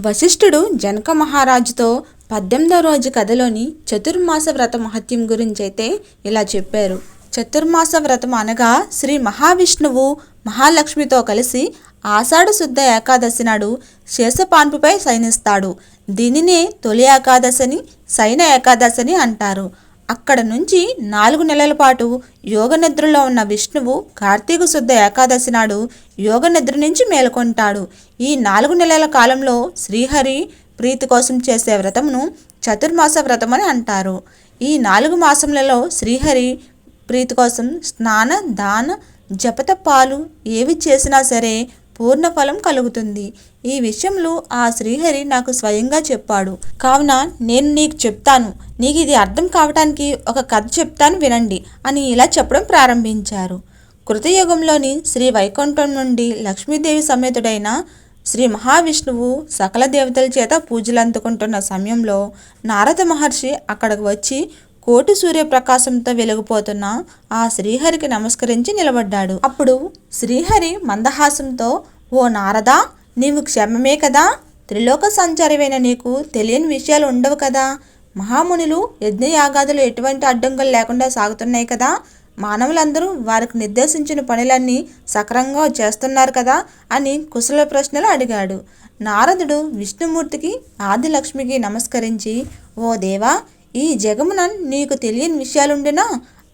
వశిష్ఠుడు జనక మహారాజుతో పద్దెనిమిదవ రోజు కథలోని చతుర్మాస వ్రత మహత్యం గురించి అయితే ఇలా చెప్పారు. చతుర్మాస వ్రతం అనగా శ్రీ మహావిష్ణువు మహాలక్ష్మితో కలిసి ఆషాఢ శుద్ధ ఏకాదశి నాడు శేషపాన్పుపై శయనిస్తాడు. దీనినే తొలి ఏకాదశిని శయన ఏకాదశిని అంటారు. అక్కడ నుంచి నాలుగు నెలల పాటు యోగ నిద్రలో ఉన్న విష్ణువు కార్తీక శుద్ధ ఏకాదశి నాడు యోగ నిద్ర నుంచి మేలుకొంటాడు. ఈ నాలుగు నెలల కాలంలో శ్రీహరి ప్రీతి కోసం చేసే వ్రతమును చతుర్మాస వ్రతం అని అంటారు. ఈ నాలుగు మాసములలో శ్రీహరి ప్రీతి కోసం స్నాన దాన జపత పాలు ఏవి చేసినా సరే పూర్ణ ఫలం కలుగుతుంది. ఈ విషయంలో ఆ శ్రీహరి నాకు స్వయంగా చెప్పాడు. కావున నేను నీకు చెప్తాను. నీకు ఇది అర్థం కావటానికి ఒక కథ చెప్తాను వినండి అని ఇలా చెప్పడం ప్రారంభించారు. కృతయుగంలోని శ్రీ వైకుంఠం నుండి లక్ష్మీదేవి సమేతుడైన శ్రీ మహావిష్ణువు సకల దేవతల చేత పూజలు అందుకుంటున్న సమయంలో నారద మహర్షి అక్కడికి వచ్చి కోటి సూర్యప్రకాశంతో వెలిగిపోతున్న ఆ శ్రీహరికి నమస్కరించి నిలబడ్డాడు. అప్పుడు శ్రీహరి మందహాసంతో ఓ నారదా నీవు క్షమమే కదా? త్రిలోక సంచారమైన నీకు తెలియని విషయాలు ఉండవు కదా? మహామునులు యజ్ఞయాగాదులు ఎటువంటి అడ్డంకులు లేకుండా సాగుతున్నాయి కదా? మానవులందరూ వారికి నిర్దేశించిన పనులన్నీ సక్రంగా చేస్తున్నారు కదా? అని కుశల ప్రశ్నలు అడిగాడు. నారదుడు విష్ణుమూర్తికి ఆదిలక్ష్మికి నమస్కరించి ఓ దేవా ఈ జగమున నీకు తెలియని విషయాలుండినా?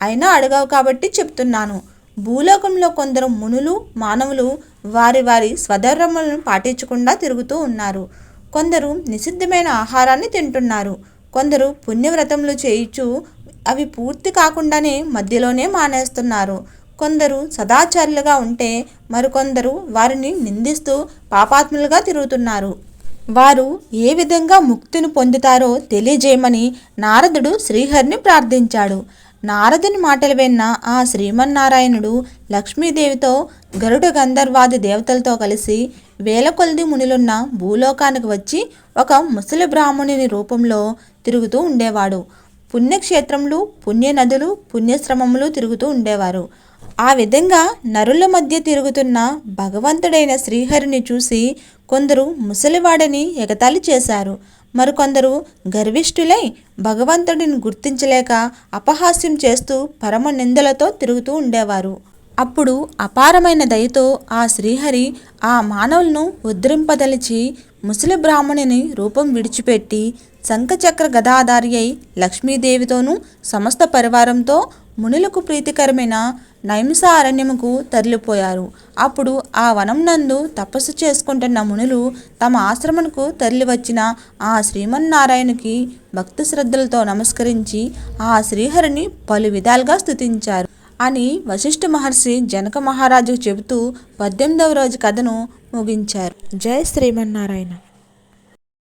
అయినా అడగావు కాబట్టి చెప్తున్నాను. భూలోకంలో కొందరు మునులు మానవులు వారి వారి స్వధర్మలను పాటించకుండా తిరుగుతూ ఉన్నారు. కొందరు నిషిద్ధమైన ఆహారాన్ని తింటున్నారు. కొందరు పుణ్యవ్రతములు చేయించు అవి పూర్తి కాకుండానే మధ్యలోనే మానేస్తున్నారు. కొందరు సదాచారులుగా ఉంటే మరికొందరు వారిని నిందిస్తూ పాపాత్ములుగా తిరుగుతున్నారు. వారు ఏ విధంగా ముక్తిని పొందుతారో తెలియజేయమని నారదుడు శ్రీహరిని ప్రార్థించాడు. నారదుని మాటలు విన్న ఆ శ్రీమన్నారాయణుడు లక్ష్మీదేవితో గరుడ గంధర్వాది దేవతలతో కలిసి వేల కొలది మునులున్న భూలోకానికి వచ్చి ఒక ముసలి బ్రాహ్మణుని రూపంలో తిరుగుతూ ఉండేవాడు. పుణ్యక్షేత్రములు పుణ్యనదులు పుణ్యశ్రమములు తిరుగుతూ ఉండేవారు. ఆ విధంగా నరుల మధ్య తిరుగుతున్న భగవంతుడైన శ్రీహరిని చూసి కొందరు ముసలివాడని ఎగతాళి చేశారు. మరికొందరు గర్విష్ఠులై భగవంతుడిని గుర్తించలేక అపహాస్యం చేస్తూ పరమ నిందలతో తిరుగుతూ ఉండేవారు. అప్పుడు అపారమైన దయతో ఆ శ్రీహరి ఆ మానవులను ఉద్ధరింపదలిచి ముసలి బ్రాహ్మణుని రూపం విడిచిపెట్టి శంఖచక్ర గదాధారి అయి లక్ష్మీదేవితోనూ సమస్త పరివారంతో మునులకు ప్రీతికరమైన నైమిసారణ్యముకు తరలిపోయారు. అప్పుడు ఆ వనం నందు తపస్సు చేసుకుంటున్న మునులు తమ ఆశ్రమంకు తరలివచ్చిన ఆ శ్రీమన్నారాయణకి భక్తి శ్రద్ధలతో నమస్కరించి ఆ శ్రీహరిని పలు విధాలుగా స్థుతించారు అని వశిష్ఠ మహర్షి జనక మహారాజుకు చెబుతూ పద్దెనిమిదవ రోజు కథను ముగించారు. జై శ్రీమన్నారాయణ.